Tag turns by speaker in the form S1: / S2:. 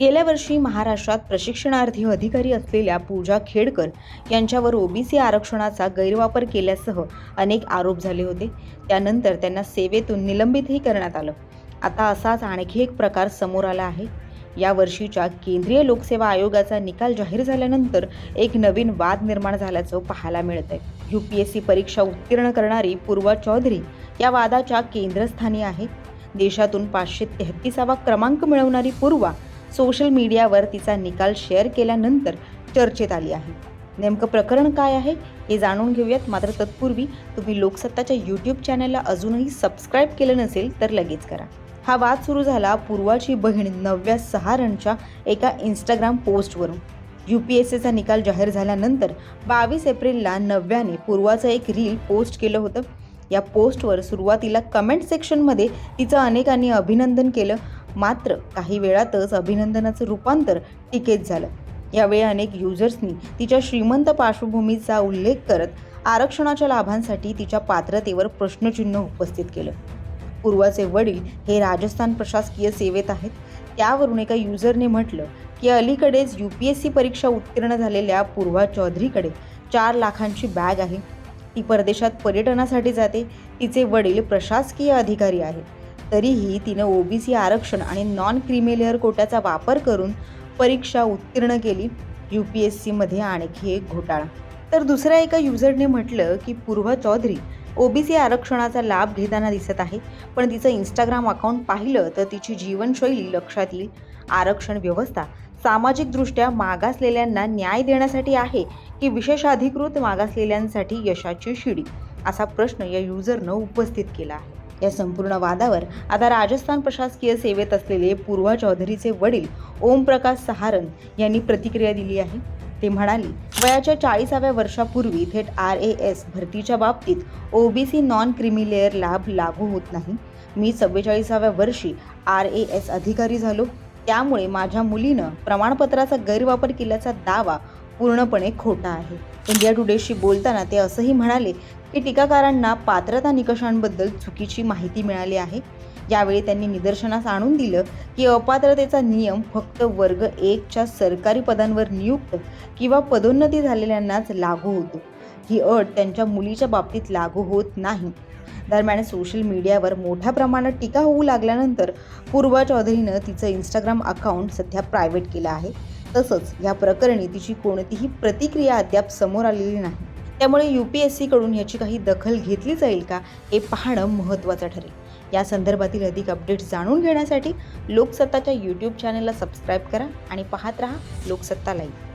S1: गेल्या वर्षी महाराष्ट्रात प्रशिक्षणार्थी अधिकारी असलेल्या पूजा खेडकर यांच्यावर ओबीसी आरक्षणाचा गैरवापर केल्यासह अनेक आरोप झाले होते. त्यानंतर त्यांना सेवेतून निलंबितही करण्यात आलं. आता असाच आणखी एक प्रकार समोर आला आहे. या वर्षीच्या केंद्रीय लोकसेवा आयोगाचा निकाल जाहीर झाल्यानंतर एक नवीन वाद निर्माण झाल्याचं पाहायला मिळत आहे यू पी एस सी परीक्षा उत्तीर्ण करणारी पूर्वा चौधरी या वादाच्या केंद्रस्थानी आहे. देशातून पाचशे तेहतीसावा क्रमांक मिळवणारी पूर्वा सोशल मीडियावर तिचा निकाल शेअर केल्यानंतर चर्चेत आली आहे. नेमकं प्रकरण काय आहे हे जाणून घेऊयात. मात्र तत्पूर्वी तुम्ही लोकसत्ताच्या यूट्यूब चॅनलला अजूनही सबस्क्राईब केलं नसेल तर लगेच करा. हा वाद सुरू झाला पूर्वाची बहीण नव्या सहारणच्या एका इंस्टाग्राम पोस्टवरून यू पी एस सीचा निकाल जाहीर झाल्यानंतर बावीस एप्रिलला नव्याने पूर्वाचं एक रील पोस्ट केलं होतं. या पोस्टवर सुरुवातीला कमेंट सेक्शनमध्ये तिचं अनेकांनी अभिनंदन केलं. मात्र काही वेळातच अभिनंदनाचं रूपांतर टीकेत झालं. यावेळी अनेक युजर्सनी तिच्या श्रीमंत पार्श्वभूमीचा उल्लेख करत आरक्षणाच्या लाभांसाठी तिच्या पात्रतेवर प्रश्नचिन्ह उपस्थित केलं. पूर्वाचे वडील हे राजस्थान प्रशासकीय सेवेत आहेत. त्यावरून एका युजरने म्हटलं की अलीकडेच यू पी एस सी परीक्षा उत्तीर्ण झालेल्या पूर्वा चौधरीकडे चार लाखांची बॅग आहे. ती परदेशात पर्यटनासाठी जाते. तिचे वडील प्रशासकीय अधिकारी आहेत. तरीही तिनं ओबीसी आरक्षण आणि नॉन क्रिमिलेअर कोट्याचा वापर करून परीक्षा उत्तीर्ण केली. यू पी एस सीमध्ये आणखी एक घोटाळा. तर दुसऱ्या एका युजरने म्हटलं की पूर्वा चौधरी ओबीसी आरक्षणाचा लाभ घेताना दिसत आहे पण तिचं इंस्टाग्राम अकाउंट पाहिलं तर तिची जीवनशैली लक्षात येईल. आरक्षण व्यवस्था सामाजिकदृष्ट्या मागासलेल्यांना न्याय देण्यासाठी आहे की विशेषाधिकृत मागासलेल्यांसाठी यशाची शिडी? असा प्रश्न या युजरनं उपस्थित केला आहे. या संपूर्ण वादावर आता राजस्थान प्रशासकीय सेवेत असलेले पूर्वा चौधरीचे वडील ओमप्रकाश सहारन यांनी प्रतिक्रिया दिली आहे. ते म्हणाले वयाच्या चाळीसाव्या वर्षापूर्वी थेट आर ए एस भरतीच्या बाबतीत ओबीसी नॉन क्रिमिलेअर लाभ लागू होत नाही. मी चव्वेचाळीसाव्या वर्षी आर ए एस अधिकारी झालो. त्यामुळे माझ्या मुलीनं प्रमाणपत्राचा गैरवापर केल्याचा दावा पूर्णपणे खोटा आहे. इंडिया टुडेशी बोलताना ते असंही म्हणाले की टीकाकारांना पात्रता निकषांबद्दल चुकीची माहिती मिळाली आहे. यावेळी त्यांनी निदर्शनास आणून दिलं की अपात्रतेचा नियम फक्त वर्ग एकच्या सरकारी पदांवर नियुक्त किंवा पदोन्नती झालेल्यांनाच लागू होतो. ही अट त्यांच्या मुलीच्या बाबतीत लागू होत नाही. दरम्यान सोशल मीडियावर मोठ्या प्रमाणात टीका होऊ लागल्यानंतर पूर्वा चौधरीनं तिचं इंस्टाग्राम अकाउंट सध्या प्रायव्हेट केलं आहे. तसंच या प्रकरणी तिची कोणतीही प्रतिक्रिया अद्याप समोर आलेली नाही. त्यामुळे यू पी एस सीकडून याची काही दखल घेतली जाईल का हे पाहणं महत्त्वाचं ठरेल. या संदर्भातील अधिक अपडेट्स जाणून घेण्यासाठी लोकसत्ताच्या यूट्यूब चॅनलला सबस्क्राईब करा आणि पाहत रहा लोकसत्ता लाईव्ह